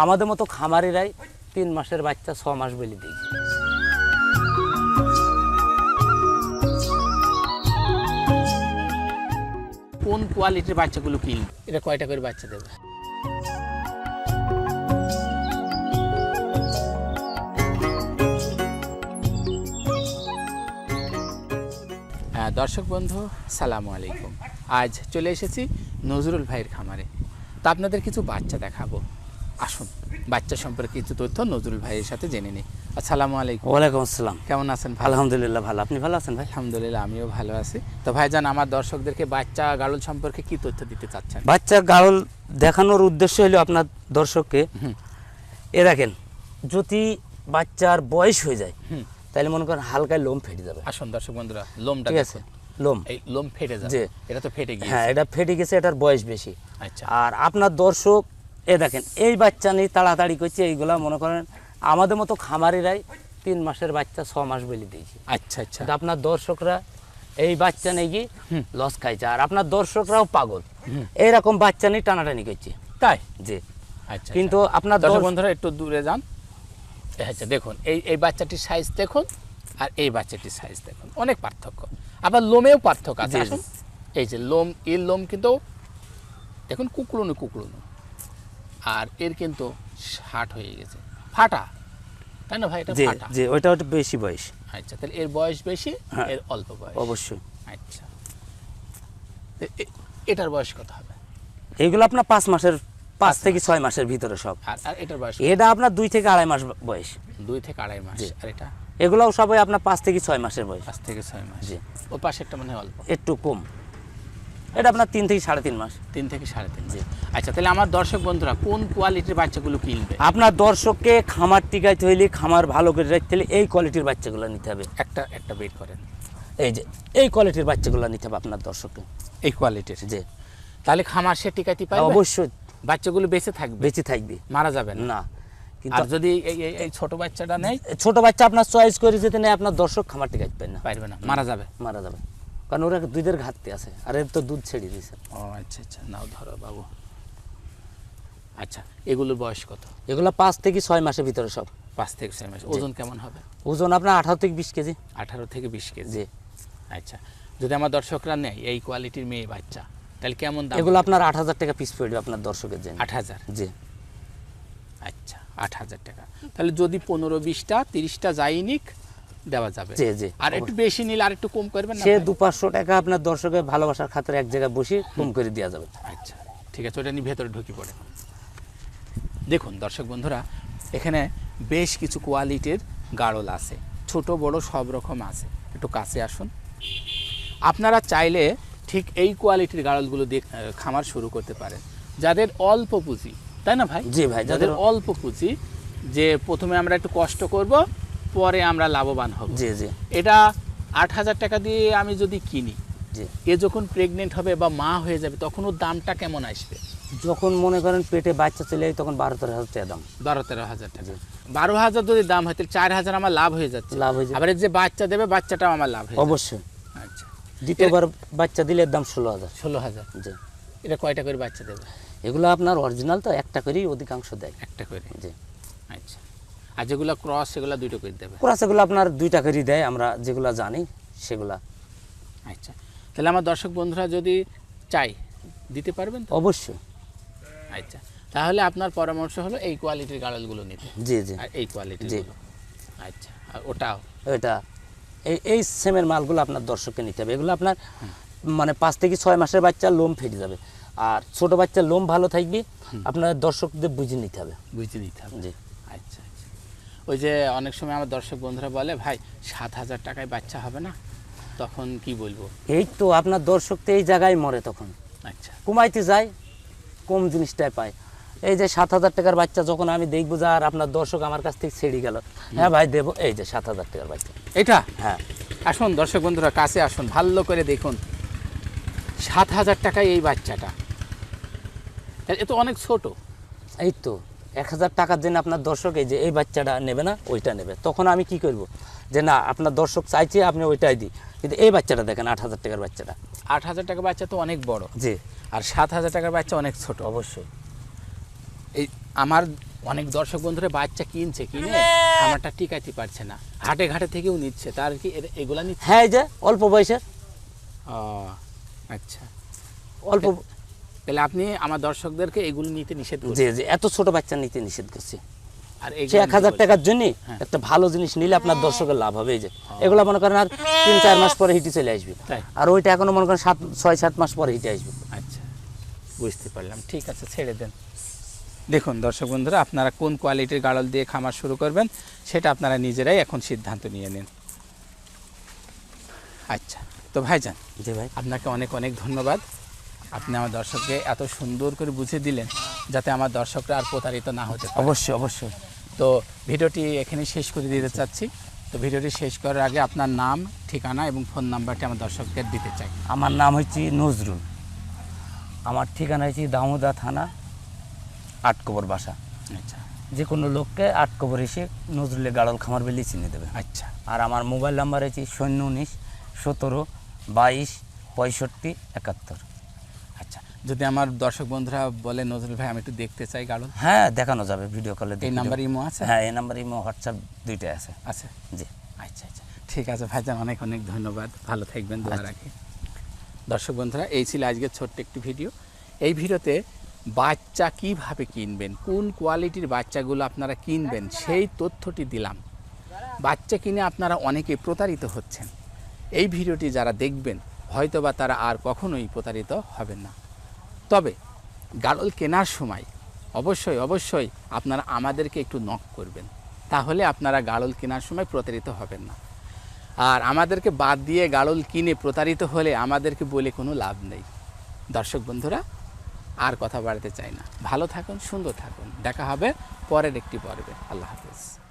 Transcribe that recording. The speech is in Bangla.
আমাদের মতো খামারিরাই তিন মাসের বাচ্চা ছ মাস বলে দিই কোন কোয়ালিটির বাচ্চাগুলো কিনবে? এটা কয়টা করে বাচ্চা দেবে? হ্যাঁ, দর্শক বন্ধু সালামু আলাইকুম। আজ চলে এসেছি নজরুল ভাইয়ের খামারে। তা আপনাদের কিছু বাচ্চা দেখাবো। বাচ্চা সম্পর্কে কিছু তথ্য নজরুল ভাইয়ের সাথে জেনে নিই আসসালামু আলাইকুম। ওয়ালাইকুম আসসালাম। কেমন আছেন ভাই? আলহামদুলিল্লাহ ভালো। আপনি ভালো আছেন ভাই? আলহামদুলিল্লাহ আমিও ভালো আছি। তো ভাইজান আমার দর্শকদেরকে বাচ্চা গাড়ল সম্পর্কে কি তথ্য দিতে চাচ্ছেন? বাচ্চা গাড়ল দেখানোর উদ্দেশ্য হলো আপনার দর্শককে। এ দেখেন যদি বাচ্চার বয়স হয়ে যায়। তাহলে মনে করেন হালকায় লোম ফেটে যাবে। আসুন দর্শক বন্ধুরা লোমটা ঠিক আছে লোম। এই লোম ফেটে যাবে। এটা তো ফেটে গিয়েছে। হ্যাঁ এটা ফেটে গেছে এটার বয়স বেশি। আচ্ছা। আর আপনার দর্শক এ দেখেন এই বাচ্চা নিয়ে তাড়াতাড়ি করছে এইগুলা মনে করেন আমাদের মতো খামারিরাই তিন মাসের বাচ্চা ছ মাস বলে দিয়েছে। আচ্ছা আচ্ছা। আপনার দর্শকরা এই বাচ্চা গিয়ে লস খাইছে আর আপনার দর্শকরাও পাগল। এইরকম বাচ্চা নিয়ে টানাটানি করছে। তাই? জি। আচ্ছা কিন্তু আপনার বন্ধুরা একটু দূরে যান। এই আচ্ছা দেখুন এই এই বাচ্চাটির সাইজ দেখুন আর এই বাচ্চাটির সাইজ দেখুন। অনেক পার্থক্য। আবার লোমেও পার্থক্য আছে। এই যে লোম এর লোম কিন্তু দেখুন কুকড়ুনো কুকড়ুনো আর এর কিন্তু ষাট হয়ে গেছে। ফাটা। তাই না ভাই? এটা ফাটা। জি ওইটা ওটা বেশি বয়স। আচ্ছা তাহলে এর বয়স বেশি হ্যাঁ। এর অল্প বয়স। অবশ্যই। আচ্ছা। এটার বয়স কত হবে? এইগুলো আপনার পাঁচ মাসের পাঁচ থেকে ছয় মাসের ভিতরে সব। আর এটার বয়স এটা আপনার দুই থেকে আড়াই মাস বয়স। দুই থেকে আড়াই মাস। আর এটা? এগুলোও সবাই আপনার পাঁচ থেকে ছয় মাসের বয়স। পাঁচ থেকে ছয় মাস। জি। ও পাশেরটা মনে হয় অল্প। একটু কম। এটা আপনার তিন থেকে সাড়ে তিন মাস। তিন থেকে সাড়ে তিন মাস। আচ্ছা তাহলে আমার দর্শক বন্ধুরা কোন কোয়ালিটির বাচ্চাগুলো কিনবে? আপনার দর্শককে খামার টিকাইতে হইলে খামার ভালো করে রাখতে হলে এই কোয়ালিটির বাচ্চাগুলো নিতে হবে। একটা একটা বের করেন। এই যে এই কোয়ালিটির বাচ্চাগুলো নিতে হবে আপনার দর্শককে। এই কোয়ালিটির যে তাহলে খামার সে টিকাইতে পারবে? অবশ্যই। বাচ্চাগুলো বেঁচে থাকবে? বেঁচে থাকবে। মারা যাবে না? কিন্তু যদি এই ছোট বাচ্চাটা নেই ছোট বাচ্চা আপনার চয়েস করে যেতে নেই আপনার দর্শক খামার টিকাইতে পারে না। পারবে না। মারা যাবে? মারা যাবে। কারণ ওরা দুধের ঘাটতি আছে আর এর তো দুধ ছেড়ে দিয়েছে। ও আচ্ছা আচ্ছা। নাও ধরো বাবু। আচ্ছা এগুলোর বয়স কত? এগুলো পাঁচ থেকে ছয় মাসের ভিতরে সব। পাঁচ থেকে ছয় মাস। ওজন কেমন হবে? ওজন আপনার আঠারো থেকে বিশ কেজি। আঠারো থেকে বিশ কেজি? জি। আচ্ছা যদি আমার দর্শকরা নেয় এই কোয়ালিটির মেয়ে বাচ্চা তাহলে কেমন দাম? এগুলো আপনার আট হাজার টাকা পিস পড়বে আপনার দর্শকের জন্য। আট হাজার? জি। আচ্ছা আট হাজার টাকা। তাহলে যদি পনেরো বিশটা তিরিশটা যাই নিক দেওয়া যাবে। জি, জি, আর একটু বেশি নিলে আর একটু কম করবেন সে দু পাঁচশো টাকা আপনার দর্শকের ভালোবাসার খাতিরে এক জায়গায় বসে কম করে দেওয়া যাবে। আচ্ছা ঠিক আছে ওটা নিয়ে ভেতরে ঢুকি পড়ে। দেখুন দর্শক বন্ধুরা এখানে বেশ কিছু কোয়ালিটির গাড়ল আছে ছোট বড় সব রকম আছে। একটু কাছে আসুন। আপনারা চাইলে ঠিক এই কোয়ালিটির গাড়লগুলো দিয়ে খামার শুরু করতে পারেন। যাদের অল্প পুঁজি তাই না ভাই? জি ভাই, যাদের যাদের- অল্প পুঁজি যে প্রথমে আমরা একটু কষ্ট করব পরে আমরা লাভবান হব। জি জি। এটা আট হাজার টাকা দিয়ে আমি যদি কিনি জি। এ যখন প্রেগনেন্ট হবে বা মা হয়ে যাবে তখন ওর দামটা কেমন আসবে? যখন মনে করেন পেটে বাচ্চা চলে যায় তখন বারো তেরো হাজার টাকা দাম। বারো তেরো হাজার টাকা। বারো হাজার যদি দাম হয় তাহলে চার হাজার আমার লাভ হয়ে যাচ্ছে। লাভ হয়ে যাবে। আবার যে বাচ্চা দেবে বাচ্চাটাও আমার লাভ হয়ে অবশ্যই। আচ্ছা। দ্বিতীয়বার বাচ্চা দিলে দাম ষোলো হাজার। ষোলো হাজার। জি। এটা কয়টা করে বাচ্চা দেবে? এগুলো আপনার অরিজিনাল তো একটা করেই অধিকাংশ দেয়। একটা করে। জি। আচ্ছা। আর যেগুলো ক্রস সেগুলো দুটো করে দেবে ক্রাসেগুলো আপনার দুইটা করেই দেয় আমরা যেগুলো জানি সেগুলা। আচ্ছা তাহলে আমার দর্শক বন্ধুরা যদি চাই দিতে পারবেন অবশ্যই। আচ্ছা তাহলে আপনার পরামর্শ হলো এই কোয়ালিটির গাড়লগুলো নিতে। জি জি। আর এই কোয়ালিটি জি। আচ্ছা আর ওটাও। এটা এই এই সেমের মালগুলো আপনার দর্শককে নিতে হবে। এগুলো আপনার মানে পাঁচ থেকে ছয় মাসের বাচ্চা লোম ফেটে যাবে। আর ছোট বাচ্চার লোম ভালো থাকবে আপনার দর্শকদের বুঝে নিতে হবে। বুঝতে নিতে হবে। জি। আচ্ছা ওই যে অনেক সময় আমার দর্শক বন্ধুরা বলে ভাই সাত হাজার টাকায় বাচ্চা হবে না? তখন কি বলব? এই তো আপনার দর্শক তো এই জায়গায় মরে তখন। আচ্ছা। কমাইতে যায় কম জিনিসটাই পায়। এই যে সাত হাজার টাকার বাচ্চা যখন আমি দেখব যে আর আপনার দর্শক আমার কাছ থেকে ছেড়ে গেল। হ্যাঁ ভাই দেবো। এই যে সাত হাজার টাকার বাচ্চা। এটা? হ্যাঁ। আসুন দর্শক বন্ধুরা কাছে আসুন ভালো করে দেখুন। সাত হাজার টাকায় এই বাচ্চাটা। এ তো অনেক ছোট। এই তো। এক হাজার টাকার জন্য আপনার দর্শক এই যে এই বাচ্চাটা নেবে না ওইটা নেবে। তখন আমি কি করব? যে না আপনার দর্শক চাইছে আপনি ওইটাই দিই কিন্তু এই বাচ্চাটা দেখেন আট হাজার টাকার বাচ্চাটা। আট হাজার টাকার বাচ্চা তো অনেক বড়। জি। আর সাত হাজার টাকার বাচ্চা অনেক ছোট। অবশ্যই। এই আমার অনেক দর্শক বন্ধুরা বাচ্চা কিনছে কিনে আমারটা টিকাইতে পারছে না। হাটে ঘাটে থেকেও নিচ্ছে তার কি এগুলা নিচ্ছে? হ্যাঁ এই যে অল্প বয়সের। ও, আচ্ছা। অল্প তাহলে আপনি আমার দর্শকদেরকে এগুলো নিতে নিষেধ করছেন? জি জি। এত ছোট বাচ্চা নিতে নিষেধ করছি। আর সে এগুলো এক হাজার টাকার জন্য হ্যাঁ। একটা ভালো জিনিস নিলে আপনার দর্শকের লাভ হবে এই যে। এগুলো মনে করেন আর তিন চার মাস পরে হিটে চলে আসবে। আর ওইটা এখনও মনে করেন সাত ছয় সাত মাস পরে হিটে আসবে। আচ্ছা বুঝতে পারলাম। ঠিক আছে ছেড়ে দেন। দেখুন দর্শক বন্ধুরা আপনারা কোন কোয়ালিটির গাড়ল দিয়ে খামার শুরু করবেন সেটা আপনারা নিজেরাই এখন সিদ্ধান্ত নিয়ে নিন। আচ্ছা তো ভাইজান জি ভাই। আপনাকে অনেক অনেক ধন্যবাদ। আপনি আমার দর্শককে এত সুন্দর করে বুঝিয়ে দিলেন যাতে আমার দর্শকরা আর প্রতারিত না হতে অবশ্যই অবশ্যই। তো ভিডিওটি এখানে শেষ করে দিতে চাচ্ছি। তো ভিডিওটি শেষ করার আগে আপনার নাম ঠিকানা এবং ফোন নাম্বারটি আমার দর্শকদের দিতে চাই। আমার নাম হচ্ছে নজরুল। আমার ঠিকানা হচ্ছে দামোদা থানা আটকবর বাসা। আচ্ছা। যে কোনো লোককে আটকবর এসে নজরুলের গাড়ল খামার বেলি চিনে দেবে। আচ্ছা। আর আমার মোবাইল নাম্বার হচ্ছে শূন্য উনিশ সতেরো বাইশ পঁয়ষট্টি একাত্তর। যদি আমার দর্শক বন্ধুরা বলে নজরুল ভাই আমি একটু দেখতে চাই গাড়ল হ্যাঁ দেখানো যাবে ভিডিও কলে এই নাম্বার ইমো আছে? হ্যাঁ এই নাম্বার ইমো হোয়াটসঅ্যাপ দুইটাই আছে। আছে? জি। আচ্ছা আচ্ছা। ঠিক আছে ভাইজান অনেক অনেক ধন্যবাদ। ভালো থাকবেন দোয়া রাখি। দর্শক বন্ধুরা এই ছিল আজকের ছোট্ট একটি ভিডিও এই ভিডিওতে বাচ্চা কীভাবে কিনবেন কোন কোয়ালিটির বাচ্চাগুলো আপনারা কিনবেন সেই তথ্যটি দিলাম। বাচ্চা কিনে আপনারা অনেকে প্রতারিত হচ্ছেন। এই ভিডিওটি যারা দেখবেন হয়তোবা তারা আর কখনোই প্রতারিত হবেন না। তবে গাড়ল কেনার সময় অবশ্যই অবশ্যই আপনারা আমাদেরকে একটু নক করবেন। তাহলে আপনারা গাড়ল কেনার সময় প্রতারিত হবেন না। আর আমাদেরকে বাদ দিয়ে গাড়ল কিনে প্রতারিত হলে আমাদেরকে বলে কোনো লাভ নেই। দর্শক বন্ধুরা, আর কথা বাড়াতে চাই না। ভালো থাকুন, সুন্দর থাকুন। দেখা হবে পরের একটি পর্বে। আল্লাহ হাফেজ।